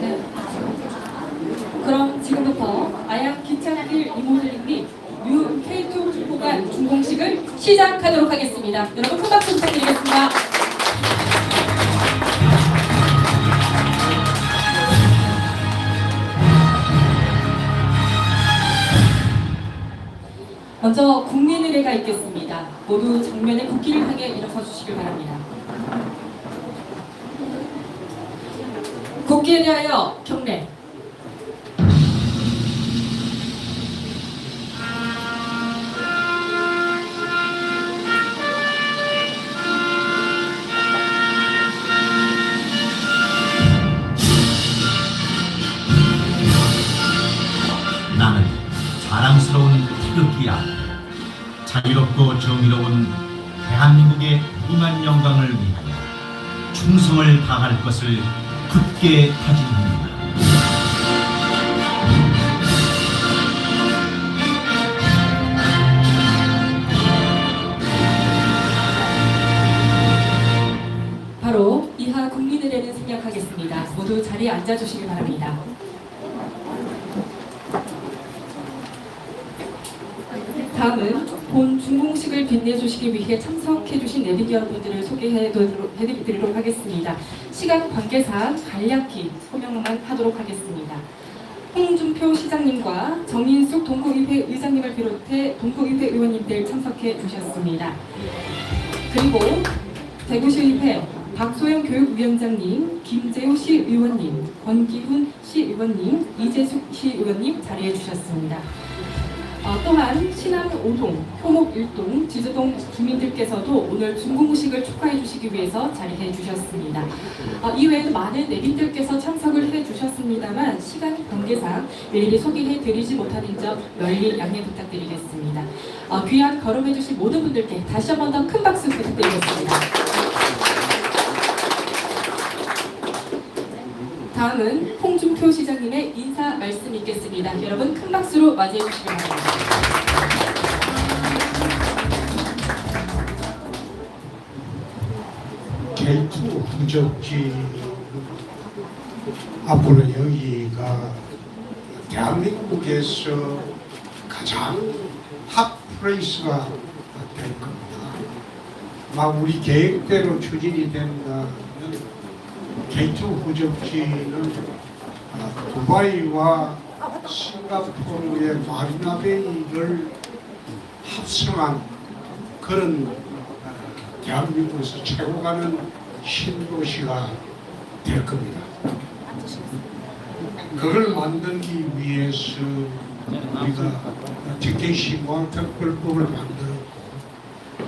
네. 그럼 지금부터 아양 기차길 리모델링 및 UK2 호간 준공식을 시작하도록 하겠습니다. 여러분 먼저 국민의례가 있겠습니다. 모두 정면에 국기를 향해 일어서 주시길 바랍니다. 국기에 대하여 경례. 나는 자랑스러운 태극기야. 자유롭고 정의로운 대한민국의 무궁한 영광을 위하여 충성을 다할 것을 굳게 다짐합니다. 바로 이하 국민의례는 생략하겠습니다. 모두 자리에 앉아주시기 바랍니다. 다음은 본 준공식을 빛내주시기 위해 참석해주신 내빈 여러분들을 소개해드리도록 하겠습니다. 시간 관계상 간략히 소명만 하도록 하겠습니다. 홍준표 시장님과 정인숙 동국의회 의장님을 비롯해 동국의회 의원님들 참석해 주셨습니다. 그리고 대구시의회 박소영 교육위원장님, 김재호 시의원님, 권기훈 시의원님, 이재숙 시의원님 자리해 주셨습니다. 어, 또한 신안 5동, 효목 1동, 지주동 주민들께서도 오늘 준공식을 축하해 주시기 위해서 자리해 주셨습니다. 어, 이외에도 많은 내빈들께서 참석을 해 주셨습니다만 시간 관계상 일일이 소개해 드리지 못하는 점 널리 양해 부탁드리겠습니다. 어, 귀한 걸음해 주신 모든 분들께 다시 한 번 더 큰 박수 부탁드리겠습니다. 다음은 홍준표 시장님의 인사 말씀 있겠습니다. 여러분 큰 박수로 맞이해 주시기 바랍니다. 개투 부적지 앞으로 여기가 대한민국에서 가장 핫 플레이스가 될 겁니다. 막 우리 계획대로 추진이 된다면 개투 부적지는 아, 두바이와 싱가포르의 마리나베이를 합성한 그런 아, 대한민국에서 최고 가는 신도시가 될 겁니다. 그걸 만들기 위해서 우리가 특혜시무한 특별법을 만들었고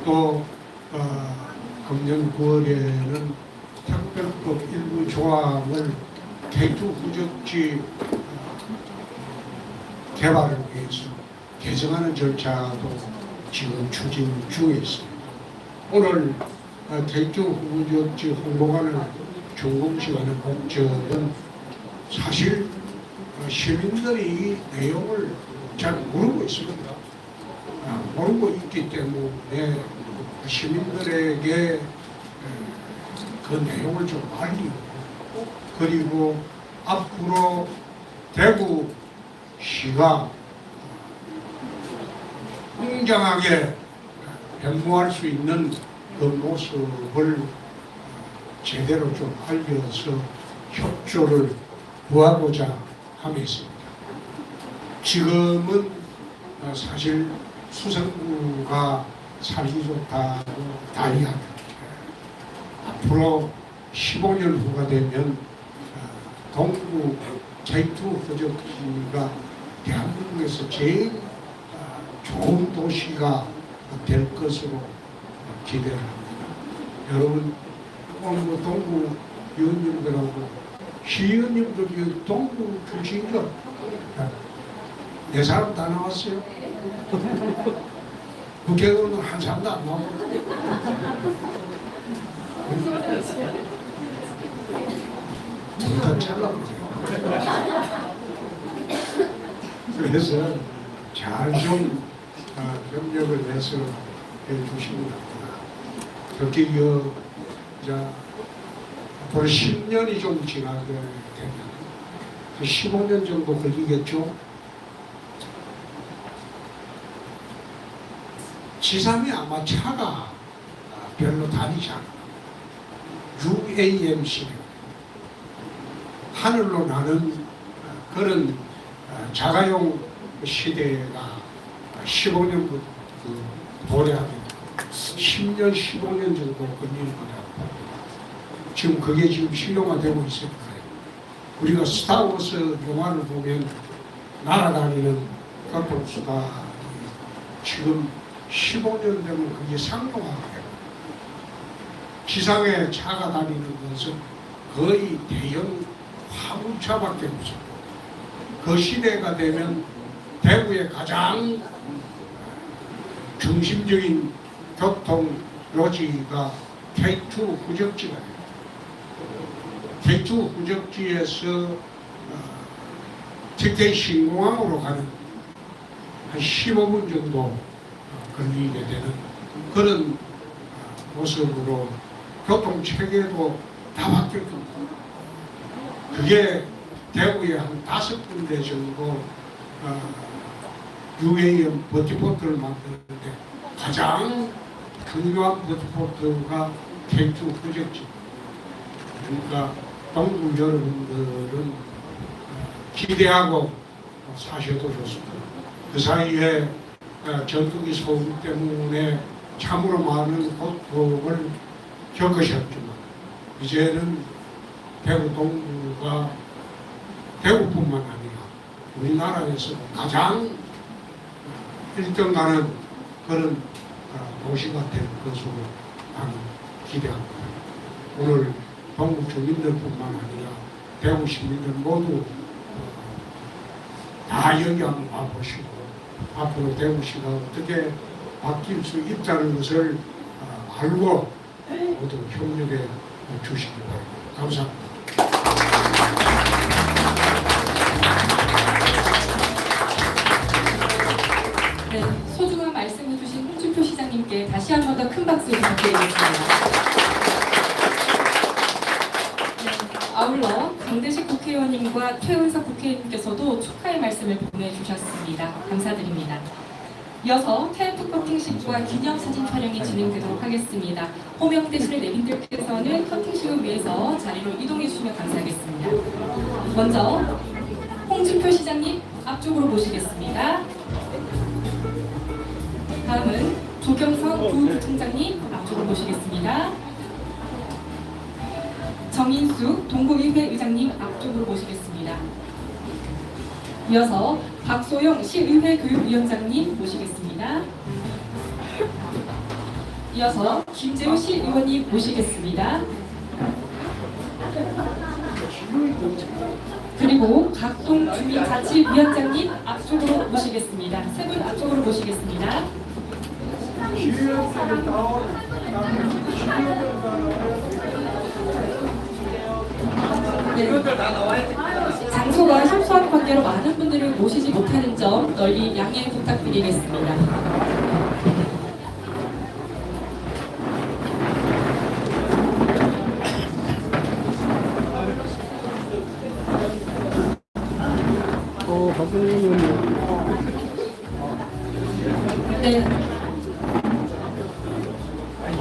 또 어, 금년 9월에는 특별법 일부 조항을 개투 후적지 어, 개발을 위해서 개정하는 절차도 지금 추진 중에 있습니다. 오늘 어, 대주 후보지 홍보관을 준공식하는 목적은 사실 어, 시민들이 이 내용을 잘 모르고 있습니다. 아, 모르고 있기 때문에 시민들에게 어, 그 내용을 좀 알리고 그리고 앞으로 대구시가 웅장하게 변모할 수 있는 그 모습을 제대로 좀 알려서 협조를 구하고자 함에 있습니다. 지금은 어, 사실 수성구가 살기 좋다고 다이합니다. 앞으로 15년 후가 되면 어, 동구 K2 호적지가 대한민국에서 제일 어, 좋은 도시가 될 것으로 기대를 합니다. 여러분 오늘 뭐 동구 의원님들하고 시의원님들이 동구 출신이죠? 네 사람 다 나왔어요? 국회의원은 한 사람도 안 나오고 일단 잘라보세요. 그래서 잘좀 아, 협력을 해서 해주시면 됩니다. 특히 이 자, 앞으로 10년이 좀 지나게 되면 15년 정도 걸리겠죠. 지상에 아마 차가 아, 별로 다니지 않아요. UAM 시대 하늘로 나는 어, 그런 어, 자가용 시대가 15년부터 도래하게 10년, 15년 정도 걸리는 거라고 봅니다. 지금 그게 지금 실용화 되고 있을 거예요. 우리가 스타워스 영화를 보면 날아다니는 교통수가 지금 15년 되면 그게 상용화돼요. 지상에 차가 다니는 것은 거의 대형 화물차밖에 없어요. 그 시대가 되면 대구의 가장 중심적인 교통 요지가 K2 후적지가 돼요. K2 후적지에서 어, TK 신공항으로 가는 한 15분 정도 어, 걸리게 되는 그런 어, 모습으로 교통 체계도 다 바뀌었습니다. 그게 대구에 한 다섯 군데 정도 어, UAM 버티포트를 만드는데 가장 중요한 버티포트가 K2 프로젝트. 그러니까 동구 여러분들은 어, 기대하고 사셔도 좋습니다. 그 사이에 어, 전투기 소음 때문에 참으로 많은 고통을 겪으셨지만 이제는 대구 동 구가 대구뿐만 아니라 우리나라에서 가장 일등가는 그런 어, 도시가 될 것으로 나는 기대합니다. 오늘 동구 주민들뿐만 아니라 대구 시민들 모두 어, 다 여기 한번 와보시고 앞으로 대구시가 어떻게 바뀔 수 있다는 것을 어, 알고 모두 협력해 주시기 바랍니다. 감사합니다. 네, 소중한 말씀해주신 홍준표 시장님께 다시 한 번 더 큰 박수 부탁드리겠습니다. 네, 아울러 강대식 국회의원님과 최은석 국회의원님께서도 축하의 말씀을 보내주셨습니다. 감사드립니다. 이어서 테이프 커팅식과 기념사진 촬영이 진행되도록 하겠습니다. 호명되시는 내빈들께서는 커팅식을 위해서 자리로 이동해 주시면 감사하겠습니다. 먼저 홍준표 시장님 앞쪽으로 모시겠습니다. 다음은 조경석 부부총장님 앞쪽으로 모시겠습니다. 정인수 동구의회 의장님 앞쪽으로 모시겠습니다. 이어서 박소영 시의회 교육위원장님 모시겠습니다. 이어서 김재우 시의원님 모시겠습니다. 그리고 각동 주민자치위원장님 앞쪽으로 모시겠습니다. 세 분 앞쪽으로 모시겠습니다. 네. 장소가 협소한 관계로 많은 분들을 모시지 못하는 점 널리 양해 부탁드리겠습니다. 어, 박근혜 의원님. 네,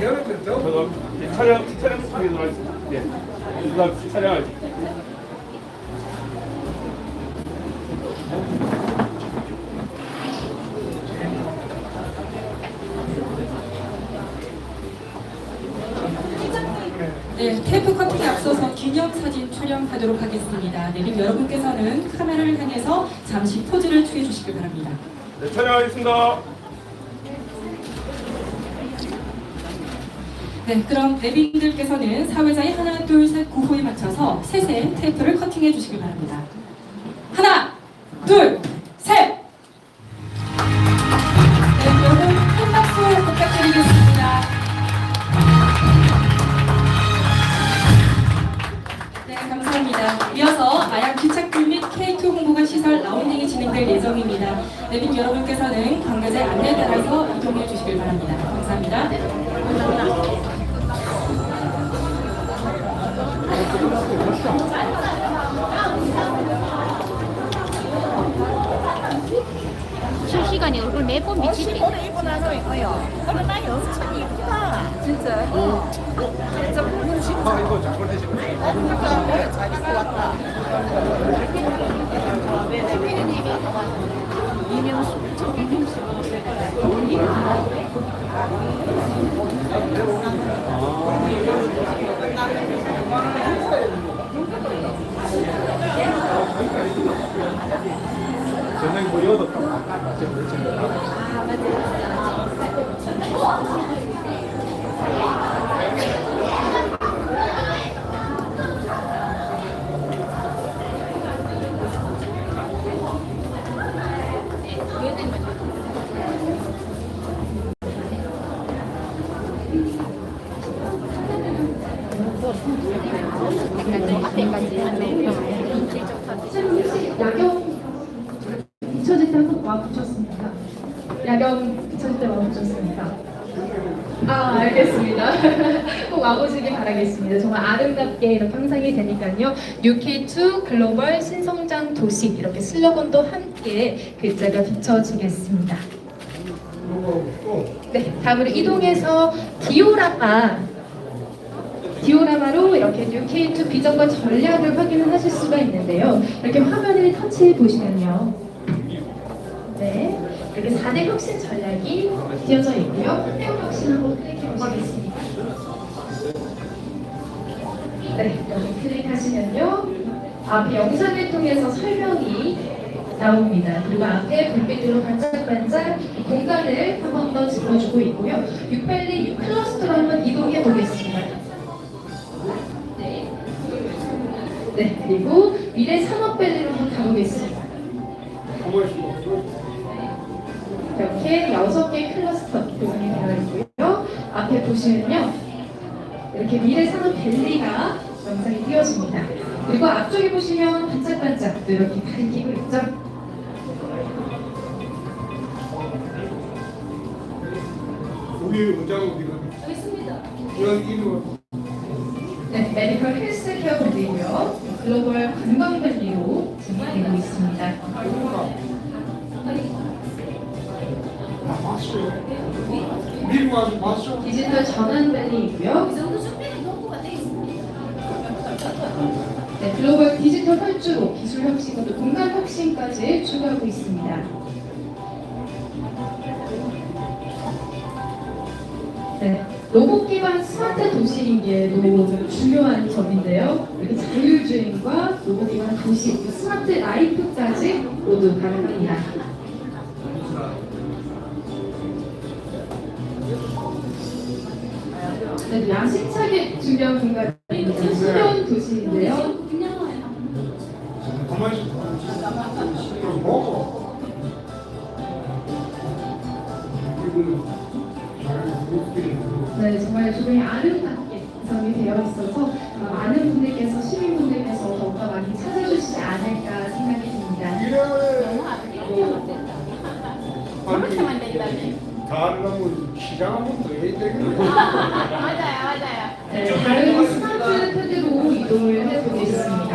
여러분 더 저도 촬영, 촬영 중에 하겠습니다. 예. 누가 촬영할 네, 테이프 커팅에 앞서서 기념사진 촬영하도록 하겠습니다. 내림 여러분께서는 카메라를 향해서 잠시 포즈를 취해 주시기 바랍니다. 네, 촬영하겠습니다. 네, 그럼 내빈들께서는 사회자의 하나, 둘, 셋 구호에 맞춰서 셋의 테이프를 커팅해 주시기 바랍니다. 하나, 둘, 시간에 얼굴 매번 미치지. 오늘 입고 나서 있고요. 오늘 나 연습 참 이쁘다. 진짜. 진짜 보는 진짜. 아 이거 자꾸 내시고. 그러니까 잘 입고 왔다. 이명수. 이명수. 저녁 뭐 여덟 번. 야경 비춰질 때 한번 와보셨습니까? 야경 비춰질 때 와보셨습니까? 아 알겠습니다. 꼭 와보시길 바라겠습니다. 정말 아름답게 이렇게 형상이 되니까요. UK2 글로벌 신성장 도시 이렇게 슬로건도 함께 글자가 비춰지겠습니다. 네, 다음으로 이동해서 디오라마 디오라마로 이렇게 UK2 비전과 전략을 확인을 하실 수가 있는데요. 이렇게 화면을 터치해 보시면요. 네, 이렇게 4대 혁신 전략이 되어져 있고요. 해운 혁신 한번 클릭해 보시겠습니다. 네, 여기 클릭하시면요. 앞에 영상을 통해서 설명이 나옵니다. 그리고 앞에 불빛으로 반짝반짝 이 공간을 한 번 더 짚어주고 있고요. 682 클러스터로 한번 이동해 보겠습니다. 네. 네, 그리고 미래 산업밸리로 한번 가보겠습니다. 이렇게 여섯 개 클러스터 구성이 되어 있고요. 앞에 보시면요. 이렇게 미래 산업 밸리가 영상이 띄워집니다. 그리고 앞쪽에 보시면 반짝반짝 또 이렇게 밝히고 있죠. 우리 의장 어디가? 여기 있습니다. 여기 이름 네, 메디컬 헬스 케어 분이고요. 글로벌 관광밸리로 진행되고 있습니다. 봤어요. 미리 와서 봤어. 디지털 전환밸리이고요. 네, 글로벌 디지털 혈주로 기술 혁신과 또 공간 혁신까지 추구하고 있습니다. 네, 로봇 기반 스마트 도시인 게 너무 중요한 점인데요. 이렇게 자율주행과 로봇 기반 도시, 그 스마트 라이프까지 모두 가능합니다. 네, 야심차게 준비한 공간이 수련 도시인데요. 가만히 있어. 그럼 먹어. 이거는 잘하는 분들이 네, 정말 조명이 아름답게 구성이 되어 있어서 어, 많은 분들께서 시민분들께서 더욱더 많이 찾아주시지 않을까 생각이 듭니다. 이래 아니 다른 건 시장 한번 더 해야 되겠네. 네, 다른 스마트 패드로 이동을 해보겠습니다.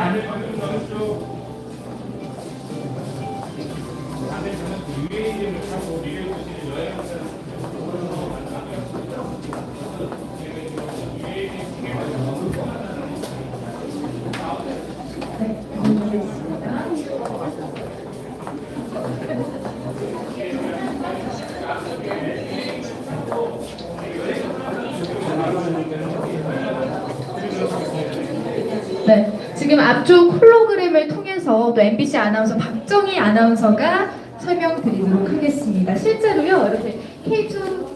앞쪽 홀로그램을 통해서 또 MBC 아나운서 박정희 아나운서가 설명드리도록 하겠습니다. 실제로요, 이렇게 K2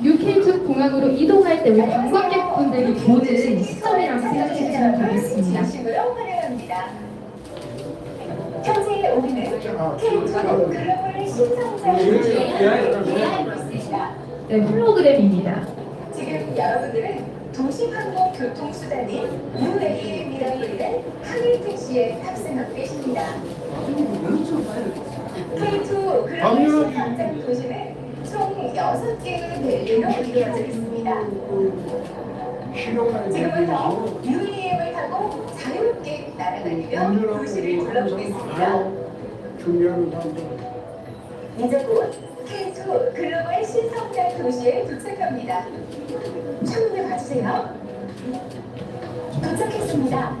UK2 공항으로 이동할 때 우리 관광객분들이 보는 시점이라고 생각해 주시면 되겠습니다. 현재 우리는 K2 글로벌 있습니다. 네, 홀로그램입니다. 지금 여러분들은 도시항공교통수단인 UAE 미라클의 항해 택시에 탑승하고 계십니다. K2 글로벌 당연하지. 시상장 도시는 총 6개의 벨리로 이루어져 있습니다. 지금부터 UEM을 타고 자유롭게 날아다니며 도시를 둘러보겠습니다. 중요한 K2 글로벌 신성장 도시에 도착합니다. 창문을 봐주세요. 도착했습니다.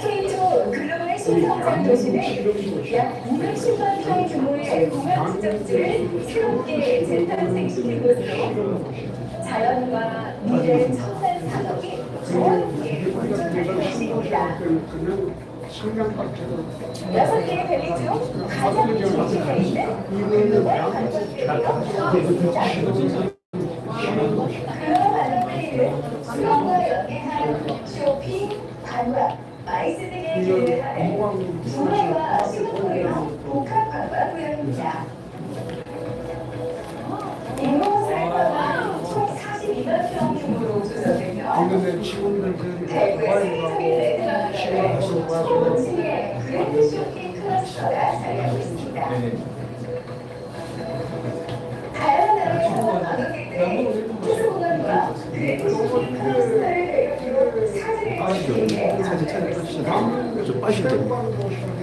K2 글로벌 신성장 도시는 약 210만 평 규모의 공연 지적지를 새롭게 재탄생시킨 곳으로 자연과 미래 첨단 산업이 조화롭게 공존하는 곳입니다. 성장 자체가 여섯 개의 중 가장 중심에 수영과 연계한 쇼핑, 관광, 마이스 등의 기회를 하는 배경으로 사진을 찍기 위해 좀 빠시면